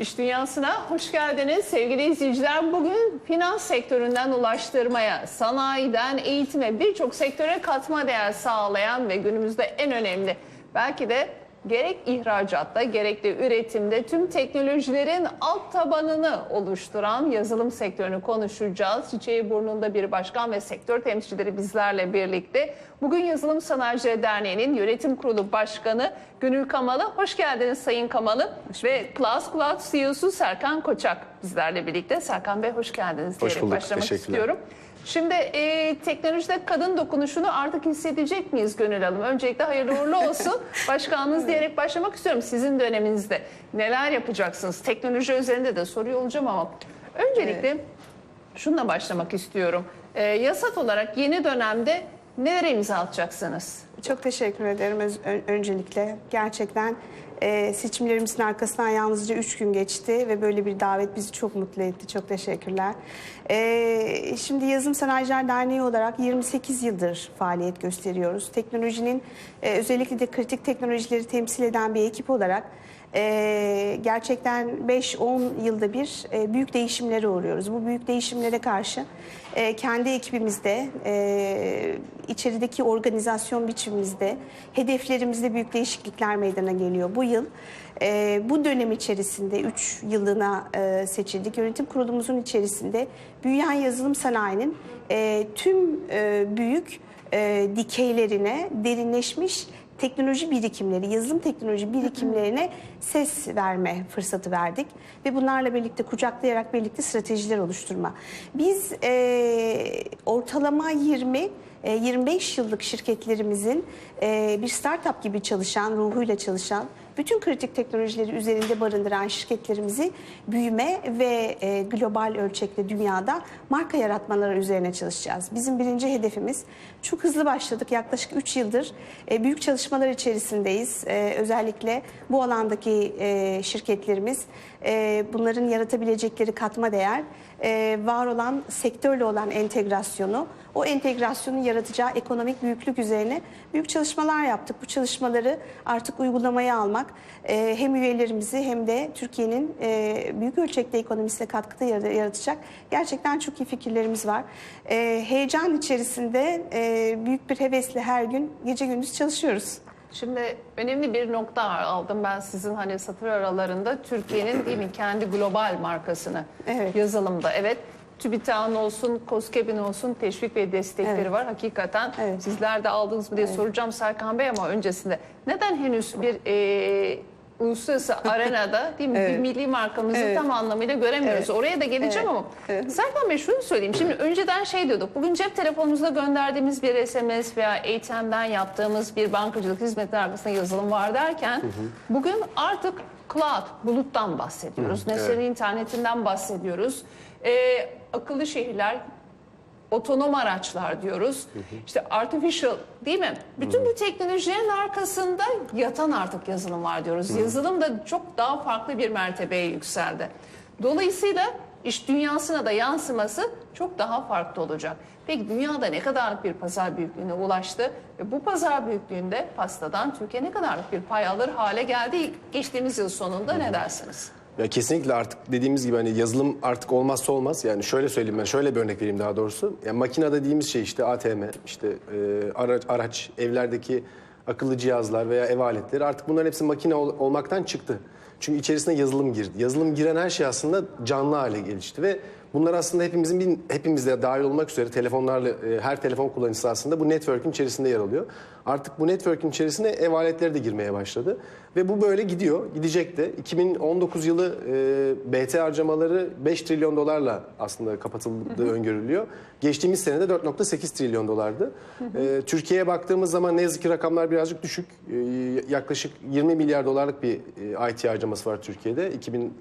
İş Dünyası'na hoş geldiniz sevgili izleyiciler. Bugün finans sektöründen ulaştırmaya, sanayiden eğitime birçok sektöre katma değer sağlayan ve günümüzde en önemli belki de gerek ihracatta gerek de üretimde tüm teknolojilerin alt tabanını oluşturan yazılım sektörünü konuşacağız. Çiçeği burnunda bir başkan ve sektör temsilcileri bizlerle birlikte. Bugün Yazılım Sanayicileri Derneği'nin yönetim kurulu başkanı Gönül Kamalı. Hoş geldiniz Sayın Kamalı. Ve Class Cloud CEO'su Serkan Koçak bizlerle birlikte. Serkan Bey hoş geldiniz Hoş bulduk, başlamak istiyorum. Şimdi e, teknolojide kadın dokunuşunu artık hissedecek miyiz Gönül Hanım? Öncelikle hayırlı uğurlu olsun. Başkanınız diyerek başlamak istiyorum. Sizin döneminizde neler yapacaksınız? Teknoloji üzerinde de soruyor olacağım ama öncelikle şununla başlamak istiyorum. E, yasat olarak yeni dönemde nelere imza atacaksınız? Çok teşekkür ederim öncelikle. Gerçekten e, seçimlerimizin arkasından yalnızca 3 gün geçti ve böyle bir davet bizi çok mutlu etti. Çok teşekkürler. E, şimdi Yazılım Sanayiciler Derneği olarak 28 yıldır faaliyet gösteriyoruz. Teknolojinin e, özellikle de kritik teknolojileri temsil eden bir ekip olarak e, gerçekten 5-10 yılda bir e, büyük değişimlere uğruyoruz. Bu büyük değişimlere karşı e, kendi ekibimizde, e, içerideki organizasyon biçimimizde, hedeflerimizde büyük değişiklikler meydana geliyor. Bu yıl e, bu dönem içerisinde 3 yılına e, seçildik. Yönetim kurulumuzun içerisinde büyüyen yazılım sanayinin e, tüm e, büyük e, dikeylerine derinleşmiş teknoloji birikimleri, yazılım teknoloji birikimlerine ses verme fırsatı verdik. Ve bunlarla birlikte kucaklayarak birlikte stratejiler oluşturma. Biz e, ortalama 20 e, 25 yıllık şirketlerimizin e, bir startup gibi çalışan, ruhuyla çalışan, bütün kritik teknolojileri üzerinde barındıran şirketlerimizi büyüme ve e, global ölçekte dünyada marka yaratmaları üzerine çalışacağız. Bizim birinci hedefimiz çok hızlı başladık. Yaklaşık 3 yıldır e, büyük çalışmalar içerisindeyiz. E, özellikle bu alandaki e, şirketlerimiz bunların yaratabilecekleri katma değer, var olan sektörle olan entegrasyonu, o entegrasyonun yaratacağı ekonomik büyüklük üzerine büyük çalışmalar yaptık. Bu çalışmaları artık uygulamaya almak hem üyelerimizi hem de Türkiye'nin büyük ölçekte ekonomisine katkıda yara- yaratacak gerçekten çok iyi fikirlerimiz var. Heyecan içerisinde büyük bir hevesle her gün gece gündüz çalışıyoruz. Şimdi önemli bir nokta aldım ben sizin hani satır aralarında Türkiye'nin değil mi kendi global markasını Evet. yazılımda evet TÜBİTAK'ın olsun, KOSGEB'in olsun teşvik ve destekleri Evet. var. Hakikaten Evet. sizler de aldınız mı diye soracağım Serkan Bey ama öncesinde neden henüz bir e, uluslararası arenada değil mi bir Evet. milli markamızı Evet. tam anlamıyla göremiyoruz. Evet. Oraya da geleceğim Evet. ama Evet. Serkan Bey şunu söyleyeyim. Şimdi önceden şey diyorduk. Bugün cep telefonumuzda gönderdiğimiz bir SMS veya ATM'den yaptığımız bir bankacılık hizmeti arkasında yazılım var derken bugün artık cloud, buluttan bahsediyoruz. Nesnenin internetinden bahsediyoruz. Ee, akıllı şehirler, otonom araçlar diyoruz. İşte artificial değil mi? Bütün bu teknolojilerin arkasında yatan artık yazılım var diyoruz. Yazılım da çok daha farklı bir mertebeye yükseldi. Dolayısıyla iş dünyasına da yansıması çok daha farklı olacak. Peki dünyada ne kadarlık bir pazar büyüklüğüne ulaştı ve bu pazar büyüklüğünde pastadan Türkiye ne kadarlık bir pay alır hale geldi geçtiğimiz yıl sonunda ne dersiniz? Ya kesinlikle artık dediğimiz gibi hani yazılım artık olmazsa olmaz. Yani şöyle söyleyeyim ben, şöyle bir örnek vereyim daha doğrusu. Yani makine dediğimiz şey işte ATM, işte e, araç, araç, evlerdeki akıllı cihazlar veya ev aletleri artık bunların hepsi makine ol- olmaktan çıktı. Çünkü içerisine yazılım girdi. Yazılım giren her şey aslında canlı hale gelişti ve bunlar aslında hepimizin bir, hepimiz de dahil olmak üzere telefonlarla e, her telefon kullanıcısı aslında bu network'ün içerisinde yer alıyor. Artık bu network'ün içerisine ev aletleri de girmeye başladı ve bu böyle gidiyor, gidecek de. 2019 yılı e, BT harcamaları 5 trilyon dolarla aslında kapatıldığı öngörülüyor. Geçtiğimiz sene de 4.8 trilyon dolardı. E, Türkiye'ye baktığımız zaman ne yazık ki rakamlar birazcık düşük. E, yaklaşık 20 milyar dolarlık bir e, IT harcaması var Türkiye'de.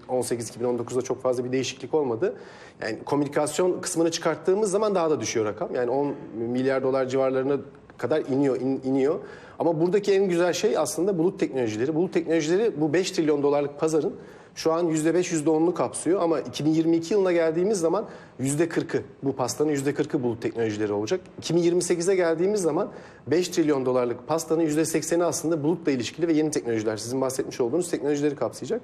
2018-2019'da çok fazla bir değişiklik olmadı. Yani komünikasyon kısmını çıkarttığımız zaman daha da düşüyor rakam. Yani 10 milyar dolar civarlarına kadar iniyor, in- iniyor. Ama buradaki en güzel şey aslında bulut teknolojileri. Bulut teknolojileri bu 5 trilyon dolarlık pazarın şu an %5, %10'unu kapsıyor ama 2022 yılına geldiğimiz zaman %40'ı bu pastanın %40'ı bulut teknolojileri olacak. 2028'e geldiğimiz zaman 5 trilyon dolarlık pastanın %80'i aslında bulutla ilişkili ve yeni teknolojiler. Sizin bahsetmiş olduğunuz teknolojileri kapsayacak.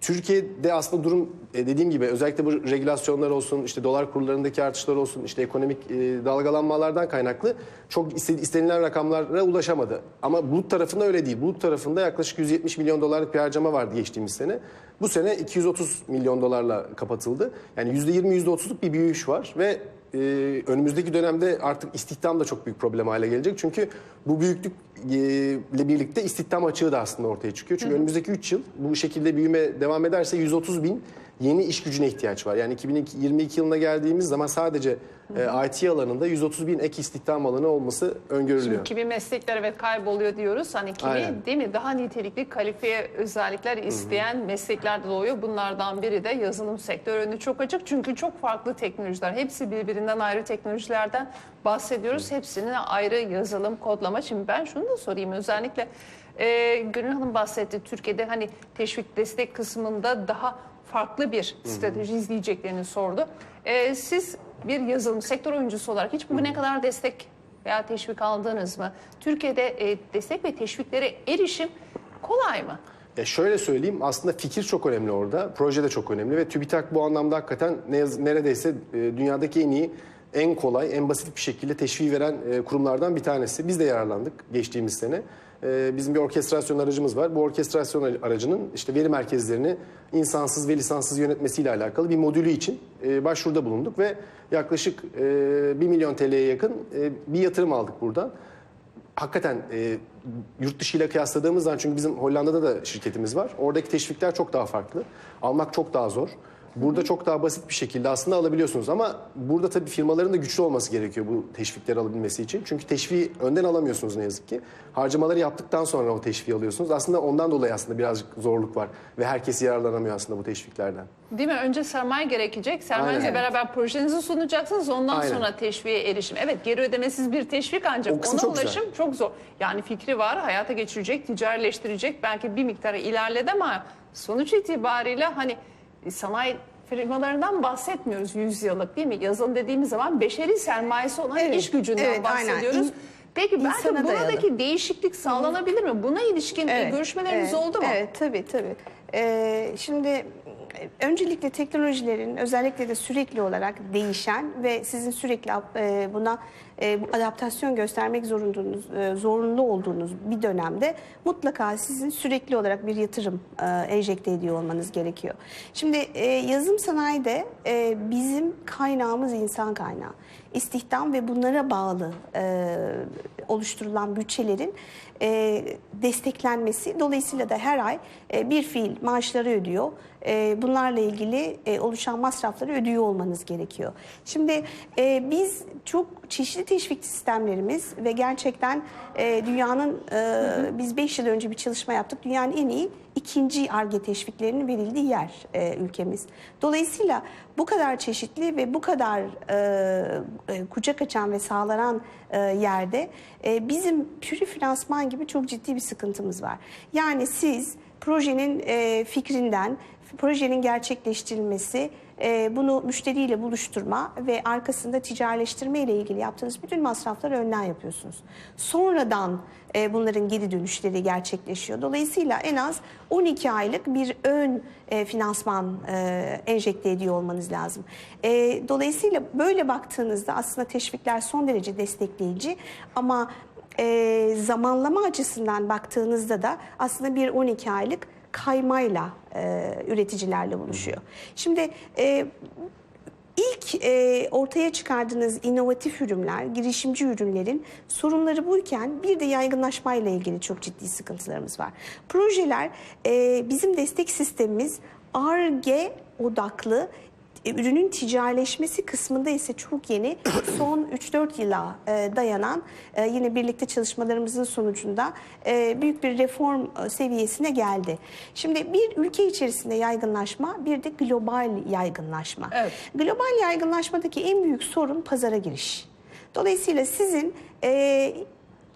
Türkiye'de aslında durum e, dediğim gibi özellikle bu regülasyonlar olsun, işte dolar kurlarındaki artışlar olsun, işte ekonomik e, dalgalanmalardan kaynaklı çok iste- istenilen rakamlara ulaşamadı. Ama bulut tarafında öyle değil. Bulut tarafında yaklaşık 170 milyon dolarlık bir harcama vardı geçtiğimiz sene. Bu sene 230 milyon dolarla kapatıldı. Yani %20 %30'luk bir büyüyüş var ve e, önümüzdeki dönemde artık istihdam da çok büyük problem hale gelecek. Çünkü bu büyüklükle birlikte istihdam açığı da aslında ortaya çıkıyor. Çünkü önümüzdeki 3 yıl bu şekilde büyüme devam ederse 130 bin yeni iş gücüne ihtiyaç var. Yani 2022 yılına geldiğimiz zaman sadece e, IT alanında 130 bin ek istihdam alanı olması öngörülüyor. Kimi meslekler evet kayboluyor diyoruz. Hani kimi Aynen. değil mi daha nitelikli kalifiye özellikler isteyen mesleklerde doğuyor. Bunlardan biri de yazılım sektörü önü çok açık. Çünkü çok farklı teknolojiler. Hepsi birbirinden ayrı teknolojilerden bahsediyoruz. Hepsinin ayrı yazılım, kodlama. Şimdi ben şunu da sorayım özellikle. E, Gönül Hanım bahsetti. Türkiye'de hani teşvik destek kısmında daha farklı bir strateji izleyeceklerini sordu. E, siz bir yazılım sektör oyuncusu olarak hiç bugüne kadar destek veya teşvik aldınız mı? Türkiye'de e, destek ve teşviklere erişim kolay mı? Ya şöyle söyleyeyim aslında fikir çok önemli orada. Proje de çok önemli ve TÜBİTAK bu anlamda hakikaten ne neredeyse e, dünyadaki en iyi, en kolay, en basit bir şekilde teşvik veren e, kurumlardan bir tanesi. Biz de yararlandık geçtiğimiz sene. E, Bizim bir orkestrasyon aracımız var. Bu orkestrasyon aracının işte veri merkezlerini insansız ve lisanssız yönetmesiyle alakalı bir modülü için e, başvuruda bulunduk ve yaklaşık e, 1 milyon TL'ye yakın e, bir yatırım aldık buradan hakikaten e, yurt dışı ile kıyasladığımız zaman çünkü bizim Hollanda'da da şirketimiz var. Oradaki teşvikler çok daha farklı. Almak çok daha zor. Burada çok daha basit bir şekilde aslında alabiliyorsunuz ama burada tabii firmaların da güçlü olması gerekiyor bu teşvikleri alabilmesi için. Çünkü teşviği önden alamıyorsunuz ne yazık ki. Harcamaları yaptıktan sonra o teşviği alıyorsunuz. Aslında ondan dolayı aslında birazcık zorluk var ve herkes yararlanamıyor aslında bu teşviklerden. Değil mi? Önce sermaye gerekecek. Sermayenizle Aynen. beraber projenizi sunacaksınız. Ondan Aynen. sonra teşviğe erişim. Evet geri ödemesiz bir teşvik ancak ona çok güzel. ulaşım çok zor. Yani fikri var, hayata geçirecek, ticarileştirecek. Belki bir miktarı ilerledi ama sonuç itibariyle hani sanayi firmalarından bahsetmiyoruz 100 yıllık değil mi? Yazılım dediğimiz zaman beşeri sermayesi olan Evet, iş gücünden evet, aynen. bahsediyoruz. İn- Peki belki buradaki dayalı. değişiklik sağlanabilir mi? Buna ilişkin e, görüşmeleriniz evet, oldu mu? Evet tabii tabii. Ee, şimdi e, öncelikle teknolojilerin özellikle de sürekli olarak değişen ve sizin sürekli e, buna e, adaptasyon göstermek zorundunuz, e, zorunlu olduğunuz bir dönemde mutlaka sizin sürekli olarak bir yatırım e, enjekte ediyor olmanız gerekiyor. Şimdi e, yazılım sanayide e, bizim kaynağımız insan kaynağı. İstihdam ve bunlara bağlı e, oluşturulan bütçelerin e, desteklenmesi. Dolayısıyla da her ay e, bir fiil maaşları ödüyor. E, bunlarla ilgili e, oluşan masrafları ödüyor olmanız gerekiyor. Şimdi e, biz çok çeşitli teşvik sistemlerimiz ve gerçekten e, dünyanın e, biz 5 yıl önce bir çalışma yaptık. Dünyanın en iyi ikinci ARGE teşviklerinin verildiği yer e, ülkemiz. Dolayısıyla bu kadar çeşitli ve bu kadar e, e, kucak açan ve sağlanan e, yerde e, bizim pürü finansman gibi çok ciddi bir sıkıntımız var. Yani siz projenin e, fikrinden, projenin gerçekleştirilmesi, e, bunu müşteriyle buluşturma ve arkasında ticarileştirme ile ilgili yaptığınız bütün masrafları önden yapıyorsunuz. Sonradan e, bunların geri dönüşleri gerçekleşiyor. Dolayısıyla en az 12 aylık bir ön e, finansman e, enjekte ediyor olmanız lazım. Dolayısıyla böyle baktığınızda aslında teşvikler son derece destekleyici ama zamanlama açısından baktığınızda da aslında bir 12 aylık kaymayla e, üreticilerle buluşuyor. Şimdi e, ilk e, ortaya çıkardığınız inovatif ürünler, girişimci ürünlerin sorunları buyken bir de yaygınlaşmayla ilgili çok ciddi sıkıntılarımız var. Projeler e, bizim destek sistemimiz ARGE odaklı ürünün ticarileşmesi kısmında ise çok yeni son 3-4 yıla e, dayanan e, yine birlikte çalışmalarımızın sonucunda e, büyük bir reform e, seviyesine geldi. Şimdi bir ülke içerisinde yaygınlaşma bir de global yaygınlaşma. Evet. Global yaygınlaşmadaki en büyük sorun pazara giriş. Dolayısıyla sizin e,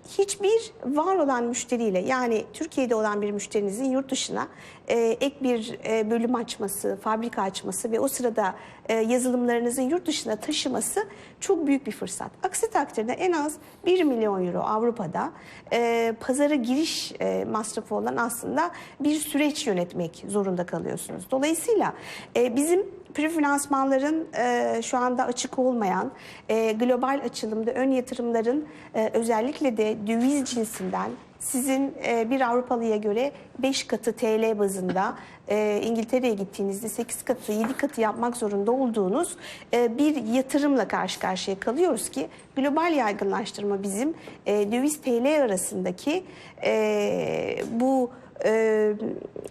hiçbir var olan müşteriyle yani Türkiye'de olan bir müşterinizin yurt dışına e, ek bir e, bölüm açması, fabrika açması ve o sırada e, yazılımlarınızın yurt dışına taşıması çok büyük bir fırsat. Aksi takdirde en az 1 milyon euro Avrupa'da e, pazara giriş e, masrafı olan aslında bir süreç yönetmek zorunda kalıyorsunuz. Dolayısıyla e, bizim prefinansmanların e, şu anda açık olmayan e, global açılımda ön yatırımların e, özellikle de döviz cinsinden sizin e, bir Avrupalıya göre 5 katı TL bazında e, İngiltere'ye gittiğinizde 8 katı 7 katı yapmak zorunda olduğunuz e, bir yatırımla karşı karşıya kalıyoruz ki global yaygınlaştırma bizim e, döviz TL arasındaki e, bu e,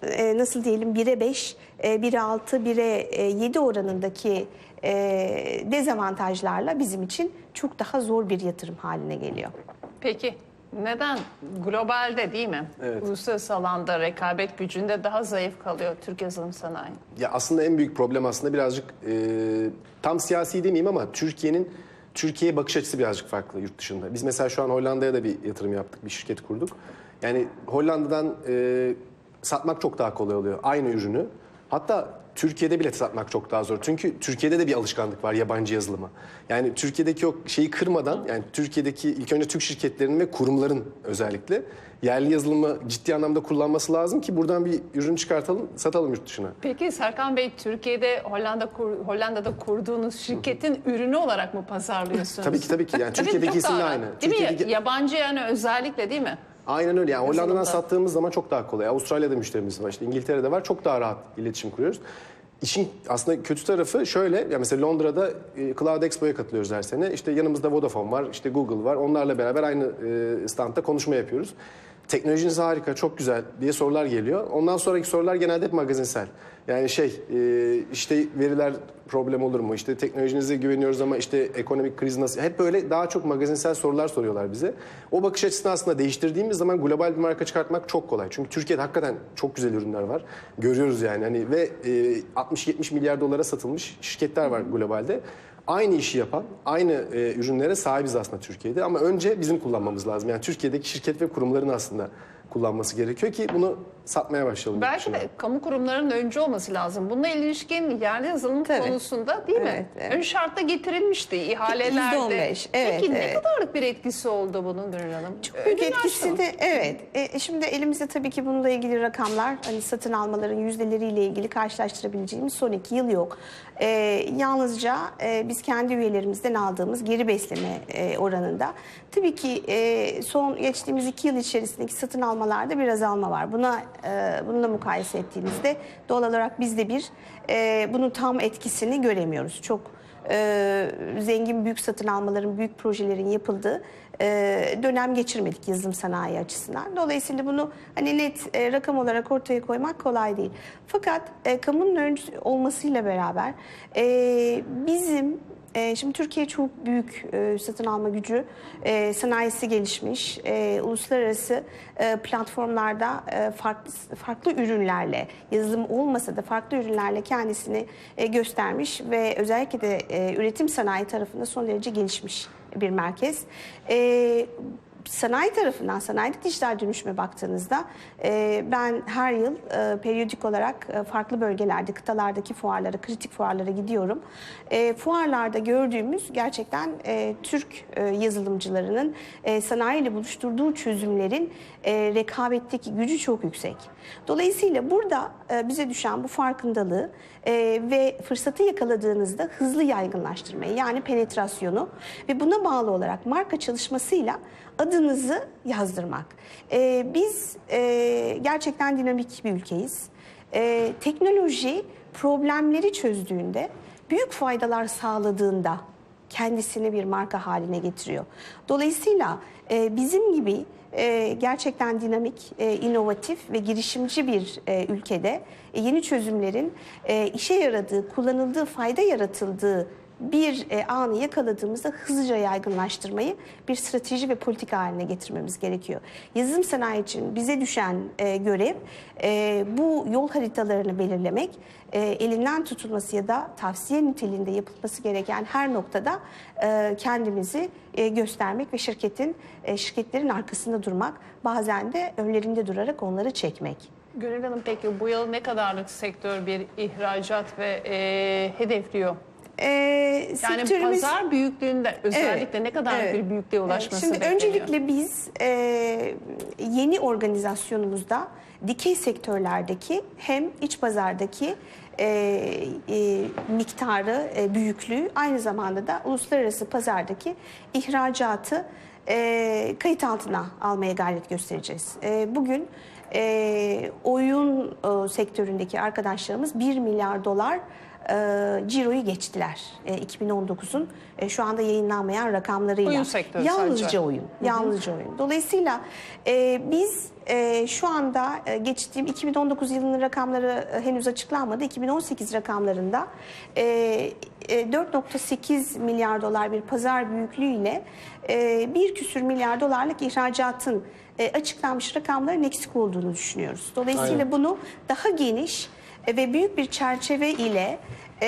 e, nasıl diyelim 1'e 5, e, 1'e 6, 1'e 7 oranındaki e, dezavantajlarla bizim için çok daha zor bir yatırım haline geliyor. Peki neden globalde değil mi? Evet. Uluslararası alanda rekabet gücünde daha zayıf kalıyor Türk yazılım sanayi? Ya aslında en büyük problem aslında birazcık e, tam siyasi demeyeyim ama Türkiye'nin Türkiye'ye bakış açısı birazcık farklı yurt dışında. Biz mesela şu an Hollanda'ya da bir yatırım yaptık, bir şirket kurduk. Yani Hollanda'dan e, satmak çok daha kolay oluyor aynı ürünü. Hatta Türkiye'de bile satmak çok daha zor. Çünkü Türkiye'de de bir alışkanlık var yabancı yazılıma. Yani Türkiye'deki o şeyi kırmadan yani Türkiye'deki ilk önce Türk şirketlerinin ve kurumların özellikle yerli yazılımı ciddi anlamda kullanması lazım ki buradan bir ürün çıkartalım, satalım yurt dışına. Peki Serkan Bey Türkiye'de Hollanda kur- Hollanda'da kurduğunuz şirketin ürünü olarak mı pazarlıyorsunuz? Tabii ki tabii ki. Yani Tabii Türkiye'deki isimle aynı. Değil Türkiye'deki... mi? Yabancı yani özellikle değil mi? Aynen öyle. Yani Hollanda'dan sattığımız zaman çok daha kolay. Avustralya'da müşterimiz var. işte İngiltere'de var. Çok daha rahat iletişim kuruyoruz. İşin aslında kötü tarafı şöyle. Ya mesela Londra'da e, Cloud Expo'ya katılıyoruz her sene. İşte yanımızda Vodafone var, işte Google var. Onlarla beraber aynı e, standta konuşma yapıyoruz. Teknolojiniz harika, çok güzel diye sorular geliyor. Ondan sonraki sorular genelde hep magazinsel. Yani şey, e, işte veriler problem olur mu? İşte teknolojinize güveniyoruz ama işte ekonomik kriz nasıl? Hep böyle daha çok magazinsel sorular soruyorlar bize. O bakış açısını aslında değiştirdiğimiz zaman global bir marka çıkartmak çok kolay. Çünkü Türkiye'de hakikaten çok güzel ürünler var. Görüyoruz yani hani ve e, 60-70 milyar dolara satılmış şirketler var globalde. Aynı işi yapan, aynı e, ürünlere sahibiz aslında Türkiye'de ama önce bizim kullanmamız lazım. Yani Türkiye'deki şirket ve kurumların aslında kullanması gerekiyor ki bunu satmaya başlayalım. Belki de kamu kurumlarının öncü olması lazım. Bununla ilişkin yerli yazılım Tabii. konusunda değil mi? Evet, evet. Ön şartta getirilmişti ihalelerde. %15, evet, Peki ne evet. kadarlık bir etkisi oldu bunun Gönül Hanım? Çok büyük Ödül etkisi de evet. E, şimdi elimizde tabii ki bununla ilgili rakamlar hani satın almaların yüzdeleriyle ilgili karşılaştırabileceğimiz son iki yıl yok. E, yalnızca e, biz kendi üyelerimizden aldığımız geri besleme e, oranında tabii ki e, son geçtiğimiz iki yıl içerisindeki satın almalarda bir azalma var. Buna e, bununla mukayese ettiğimizde doğal olarak biz de bir e, bunun tam etkisini göremiyoruz. Çok e, zengin büyük satın almaların, büyük projelerin yapıldığı e, dönem geçirmedik yazılım sanayi açısından. Dolayısıyla bunu hani net e, rakam olarak ortaya koymak kolay değil. Fakat e, kamunun öncü olmasıyla beraber e, bizim e, şimdi Türkiye çok büyük e, satın alma gücü, e, sanayisi gelişmiş, e, uluslararası e, platformlarda e, farklı farklı ürünlerle, yazılım olmasa da farklı ürünlerle kendisini e, göstermiş ve özellikle de e, üretim sanayi tarafında son derece gelişmiş bir merkez. E, sanayi tarafından, sanayide dijital dönüşüme baktığınızda e, ben her yıl e, periyodik olarak e, farklı bölgelerde, kıtalardaki fuarlara, kritik fuarlara gidiyorum. E, fuarlarda gördüğümüz gerçekten e, Türk e, yazılımcılarının e, sanayiyle buluşturduğu çözümlerin e, rekabetteki gücü çok yüksek. Dolayısıyla burada e, bize düşen bu farkındalığı e, ve fırsatı yakaladığınızda hızlı yaygınlaştırmayı yani penetrasyonu ve buna bağlı olarak marka çalışmasıyla adınızı yazdırmak. E, biz e, gerçekten dinamik bir ülkeyiz. E, teknoloji problemleri çözdüğünde, büyük faydalar sağladığında kendisini bir marka haline getiriyor. Dolayısıyla e, bizim gibi e, gerçekten dinamik, e, inovatif ve girişimci bir e, ülkede e, yeni çözümlerin e, işe yaradığı, kullanıldığı, fayda yaratıldığı bir e, anı yakaladığımızda hızlıca yaygınlaştırmayı bir strateji ve politika haline getirmemiz gerekiyor. Yazılım sanayi için bize düşen e, görev e, bu yol haritalarını belirlemek, e, elinden tutulması ya da tavsiye niteliğinde yapılması gereken her noktada e, kendimizi e, göstermek ve şirketin e, şirketlerin arkasında durmak, bazen de önlerinde durarak onları çekmek. Gönül Hanım peki bu yıl ne kadarlık sektör bir ihracat ve e, hedefliyor? Ee, Yani sektörümüz- pazar büyüklüğünde özellikle ne kadar evet. bir büyüklüğe Evet, ulaşması Şimdi bekleniyor? öncelikle biz e, yeni organizasyonumuzda dikey sektörlerdeki hem iç pazardaki e, e, miktarı, e, büyüklüğü aynı zamanda da uluslararası pazardaki ihracatı e, kayıt altına almaya gayret göstereceğiz. E, bugün e, oyun e, sektöründeki arkadaşlarımız 1 milyar dolar e, ciroyu geçtiler. E, 2019'un e, şu anda yayınlanmayan rakamlarıyla. Oyun sektörü Yalnızca sadece. oyun. Yalnızca oyun. Dolayısıyla e, biz e, şu anda e, geçtiğim 2019 yılının rakamları e, henüz açıklanmadı. 2018 rakamlarında e, e, 4.8 milyar dolar bir pazar büyüklüğüyle e, bir küsür milyar dolarlık ihracatın e, açıklanmış rakamların eksik olduğunu düşünüyoruz. Dolayısıyla Aynen. bunu daha geniş ve büyük bir çerçeve ile e,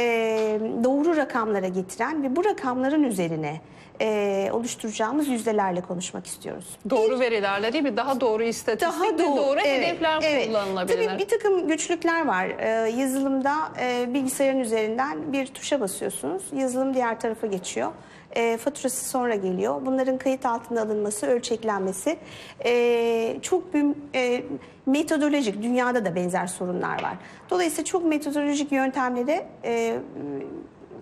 doğru rakamlara getiren ve bu rakamların üzerine e, oluşturacağımız yüzdelerle konuşmak istiyoruz. Doğru verilerle değil mi? Daha doğru istatistik Daha ve doğru, evet, hedefler evet. kullanılabilir. Tabii bir takım güçlükler var. Ee, yazılımda e, bilgisayarın üzerinden bir tuşa basıyorsunuz. Yazılım diğer tarafa geçiyor. E, faturası sonra geliyor. Bunların kayıt altına alınması, ölçeklenmesi e, çok bir e, metodolojik, dünyada da benzer sorunlar var. Dolayısıyla çok metodolojik yöntemlere e,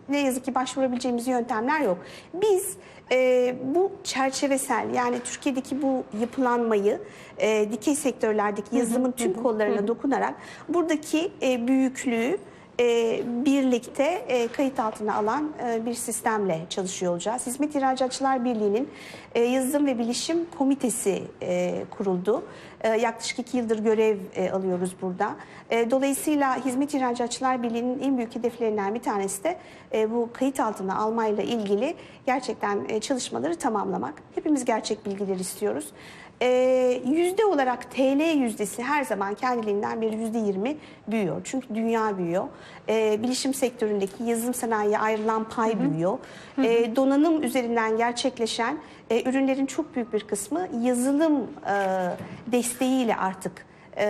ne yazık ki başvurabileceğimiz yöntemler yok. Biz e, bu çerçevesel yani Türkiye'deki bu yapılanmayı e, dikey sektörlerdeki yazılımın tüm kollarına dokunarak buradaki e, büyüklüğü e, birlikte e, kayıt altına alan e, bir sistemle çalışıyor olacağız. Hizmet İhracatçılar Birliği'nin e, yazılım ve bilişim komitesi e, kuruldu. E, yaklaşık iki yıldır görev e, alıyoruz burada. E, dolayısıyla Hizmet İhracatçılar Birliği'nin en büyük hedeflerinden bir tanesi de e, bu kayıt altına almayla ilgili gerçekten e, çalışmaları tamamlamak. Hepimiz gerçek bilgiler istiyoruz. E, yüzde olarak TL yüzdesi her zaman kendiliğinden bir yüzde yirmi büyüyor. Çünkü dünya büyüyor. E, bilişim sektöründeki yazılım sanayiye ayrılan pay büyüyor. E, donanım üzerinden gerçekleşen e, ürünlerin çok büyük bir kısmı yazılım e, desteğiyle artık e,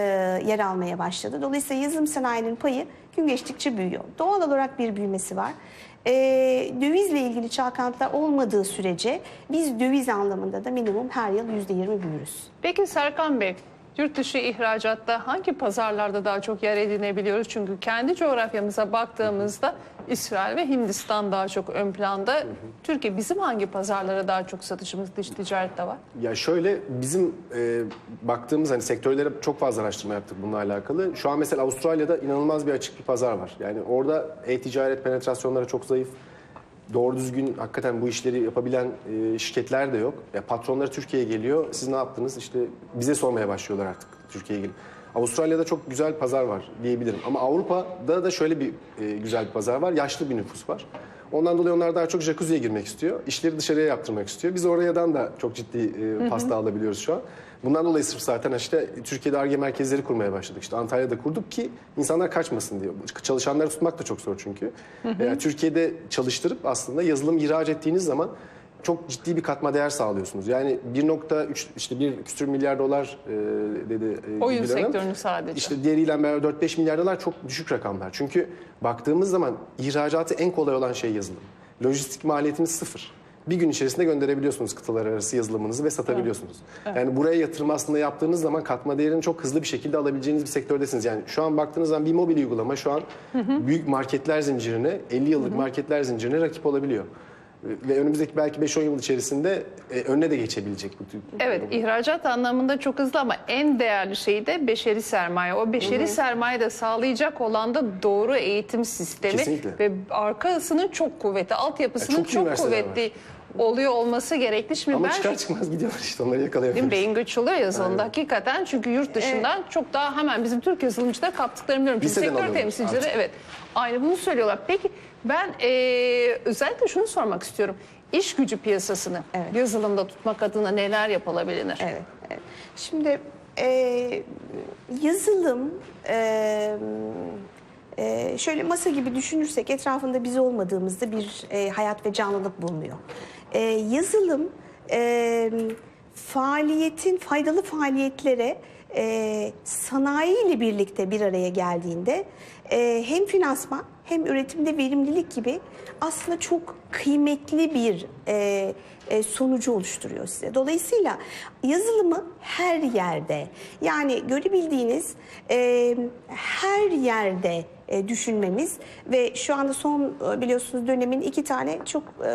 yer almaya başladı. Dolayısıyla yazılım sanayinin payı gün geçtikçe büyüyor. Doğal olarak bir büyümesi var. E, dövizle ilgili çalkantılar olmadığı sürece biz döviz anlamında da minimum her yıl %20 büyürüz. Peki Serkan Bey, yurt dışı ihracatta hangi pazarlarda daha çok yer edinebiliyoruz? Çünkü kendi coğrafyamıza baktığımızda İsrail ve Hindistan daha çok ön planda. Türkiye bizim hangi pazarlara daha çok satışımız dış ticarette var? Ya şöyle bizim e, baktığımız hani sektörlere çok fazla araştırma yaptık bununla alakalı. Şu an mesela Avustralya'da inanılmaz bir açık bir pazar var. Yani orada e-ticaret penetrasyonları çok zayıf. Doğru düzgün hakikaten bu işleri yapabilen e, şirketler de yok. Ya patronları Türkiye'ye geliyor. Siz ne yaptınız? İşte bize sormaya başlıyorlar artık Türkiye'ye gelip. Avustralya'da çok güzel pazar var diyebilirim. Ama Avrupa'da da şöyle bir e, güzel bir pazar var. Yaşlı bir nüfus var. Ondan dolayı onlar daha çok jacuzziye girmek istiyor. İşleri dışarıya yaptırmak istiyor. Biz oradan da çok ciddi e, pasta alabiliyoruz şu an. Bundan dolayı sırf zaten işte Türkiye'de ARGE merkezleri kurmaya başladık. İşte Antalya'da kurduk ki insanlar kaçmasın diye. Çalışanları tutmak da çok zor çünkü. Yani Türkiye'de çalıştırıp aslında yazılım ihraç ettiğiniz zaman çok ciddi bir katma değer sağlıyorsunuz. Yani 1.3 işte bir küsür milyar dolar e, dedi e, Oyun Gülhan Hanım. sektörünü sadece. İşte diğeriyle beraber 4-5 milyar dolar çok düşük rakamlar. Çünkü baktığımız zaman ihracatı en kolay olan şey yazılım. Lojistik maliyetiniz sıfır. Bir gün içerisinde gönderebiliyorsunuz kıtalar arası yazılımınızı ve satabiliyorsunuz. Yani buraya yatırım aslında yaptığınız zaman katma değerini çok hızlı bir şekilde alabileceğiniz bir sektördesiniz. Yani şu an baktığınız zaman bir mobil uygulama şu an büyük marketler zincirine, 50 yıllık marketler zincirine rakip olabiliyor. Ve önümüzdeki belki 5-10 yıl içerisinde e, önüne de geçebilecek bu tür. Evet, ihracat anlamında çok hızlı ama en değerli şey de beşeri sermaye. O beşeri sermaye de sağlayacak olan da doğru eğitim sistemi Kesinlikle. ve arkasının çok kuvvetli, altyapısının Ya çok çok, kuvvetli oluyor olması gerekli. Şimdi Ama ben çıkar çıkmaz gidiyorlar işte onları yakalayamıyoruz. Beyin göç oluyor yazılımda hakikaten. Çünkü yurt dışından çok daha hemen bizim Türk yazılımcıları kaptıklarını biliyorum. Çünkü sektör temsilcileri artık. evet aynı bunu söylüyorlar. Peki ben eee, özellikle şunu sormak istiyorum. İş gücü piyasasını Evet. yazılımda tutmak adına neler yapılabilir? Evet. evet. Şimdi e, yazılım e, e, şöyle masa gibi düşünürsek etrafında biz olmadığımızda bir e, hayat ve canlılık bulunuyor. E, yazılım e, faaliyetin faydalı faaliyetlere e, sanayi ile birlikte bir araya geldiğinde e, hem finansman hem üretimde verimlilik gibi aslında çok kıymetli bir e, e, sonucu oluşturuyor size. Dolayısıyla yazılımı her yerde yani görebildiğiniz e, her yerde e, düşünmemiz ve şu anda son e, biliyorsunuz dönemin iki tane çok e,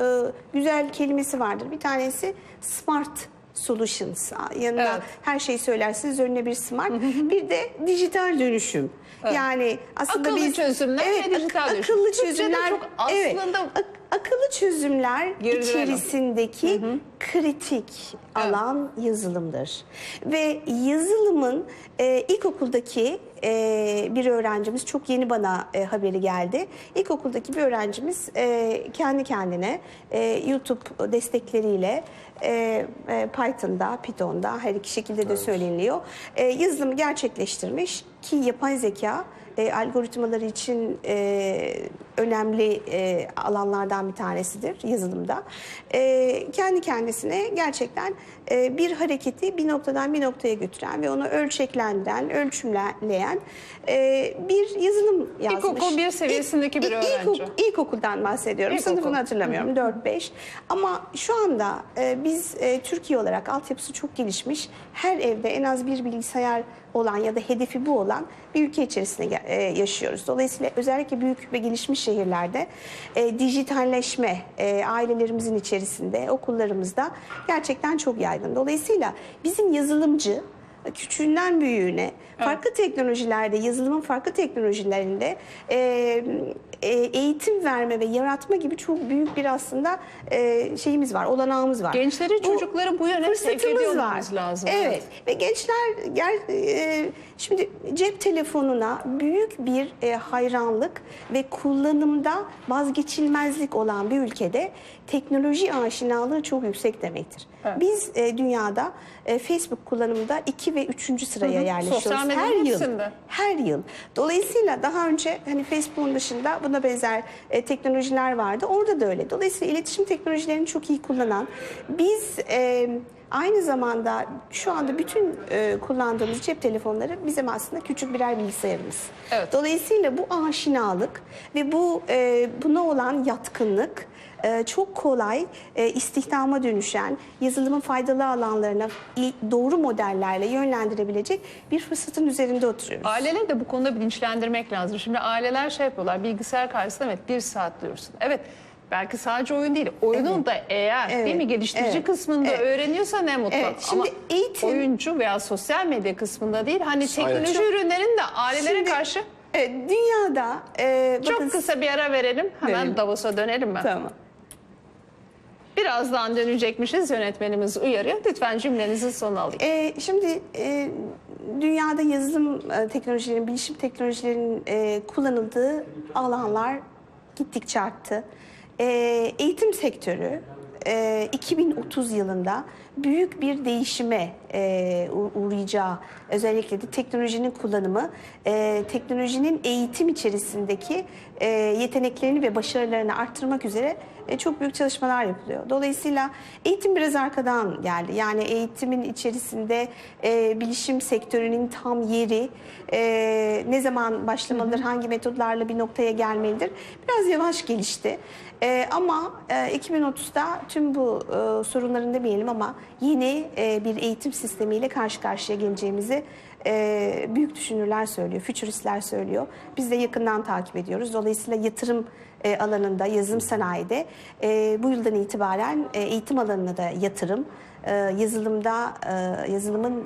güzel kelimesi vardır. Bir tanesi smart solutions. Yanına Evet. her şeyi söylersiniz önüne bir smart. bir de dijital dönüşüm. Yani aslında Akıllı biz çözümler ve ak- dijital dönüşüm. Akıllı Türkçe'de çözümler çok evet, aslında- ak- akıllı çözümler Girdirelim. içerisindeki kritik alan yazılımdır. Ve yazılımın e, ilkokuldaki e, bir öğrencimiz çok yeni bana e, haberi geldi. İlkokuldaki bir öğrencimiz e, kendi kendine e, YouTube destekleriyle e, e, Python'da, Python'da her iki şekilde de söyleniliyor. E, yazılımı gerçekleştirmiş ki yapay zeka e, algoritmaları için e, önemli e, alanlardan bir tanesidir yazılımda. E, kendi kendisine gerçekten e, bir hareketi bir noktadan bir noktaya götüren ve onu ölçeklendiren, ölçümleyen e, bir yazılım yazmış. İlkokul bir seviyesindeki bir öğrenci. ilkok- İlkokuldan bahsediyorum. İlkokul. Sınıfını hatırlamıyorum. 4-5. Ama şu anda e, biz e, Türkiye olarak altyapısı çok gelişmiş. Her evde en az bir bilgisayar olan ya da hedefi bu olan bir ülke içerisinde e, yaşıyoruz. Dolayısıyla özellikle büyük ve gelişmiş şehirlerde e, dijitalleşme e, ailelerimizin içerisinde, okullarımızda gerçekten çok yaygın. Dolayısıyla bizim yazılımcı küçüğünden büyüğüne farklı teknolojilerde, yazılımın farklı teknolojilerinde e, eğitim verme ve yaratma gibi çok büyük bir aslında e, şeyimiz var, olanağımız var. Gençleri, çocukları bu yöne sevk ediyor var. lazım. Evet. Ve gençler ger, e, şimdi cep telefonuna büyük bir e, hayranlık ve kullanımda vazgeçilmezlik olan bir ülkede teknoloji aşinalığı çok yüksek demektir. Evet. Biz e, dünyada e, Facebook kullanımında 2 ve 3. sıraya Hı hı. yerleşiyoruz. Sosyal her yıl. hepsinde. Her yıl. Dolayısıyla daha önce hani Facebook'un dışında buna benzer e, teknolojiler vardı. Orada da öyle. Dolayısıyla iletişim teknolojilerini çok iyi kullanan biz e, aynı zamanda şu anda bütün e, kullandığımız cep telefonları bizim aslında küçük birer bilgisayarımız. Evet. Dolayısıyla bu aşinalık ve bu e, buna olan yatkınlık e, çok kolay e, istihdama dönüşen, yazılımın faydalı alanlarına doğru modellerle yönlendirebilecek bir fırsatın üzerinde oturuyoruz. Aileleri de bu konuda bilinçlendirmek lazım. Şimdi aileler şey yapıyorlar, bilgisayar karşısında evet bir saat diyorsun. Evet, belki sadece oyun değil, oyunun da eğer Evet, değil mi geliştirici evet, kısmında evet. öğreniyorsa ne mutlu. Evet, şimdi Ama eğitim- oyuncu veya sosyal medya kısmında değil, hani teknoloji Çok- ürünlerin de ailelere Şimdi, karşı evet, dünyada e, çok bakın- kısa bir ara verelim. Hemen Verelim. Davos'a dönelim mi? Tamam. Birazdan dönecekmişiz. Yönetmenimiz uyarıyor. Lütfen cümlenizi sona alayım. E, şimdi e, dünyada yazılım e, teknolojilerinin, bilişim teknolojilerinin e, kullanıldığı alanlar gittikçe arttı. E, eğitim sektörü e, 2030 yılında büyük bir değişime e, uğrayacağı, özellikle de teknolojinin kullanımı, e, teknolojinin eğitim içerisindeki e, yeteneklerini ve başarılarını arttırmak üzere e, çok büyük çalışmalar yapılıyor. Dolayısıyla eğitim biraz arkadan geldi. Yani eğitimin içerisinde e, bilişim sektörünün tam yeri e, ne zaman başlamalıdır, hangi metodlarla bir noktaya gelmelidir biraz yavaş gelişti. E, ama e, 2030'da tüm bu e, sorunların demeyelim ama yeni e, bir eğitim sistemiyle karşı karşıya geleceğimizi e, büyük düşünürler söylüyor, fütüristler söylüyor. Biz de yakından takip ediyoruz. Dolayısıyla yatırım e, alanında, yazılım sanayide e, bu yıldan itibaren e, eğitim alanına da yatırım, e, yazılımda e, yazılımın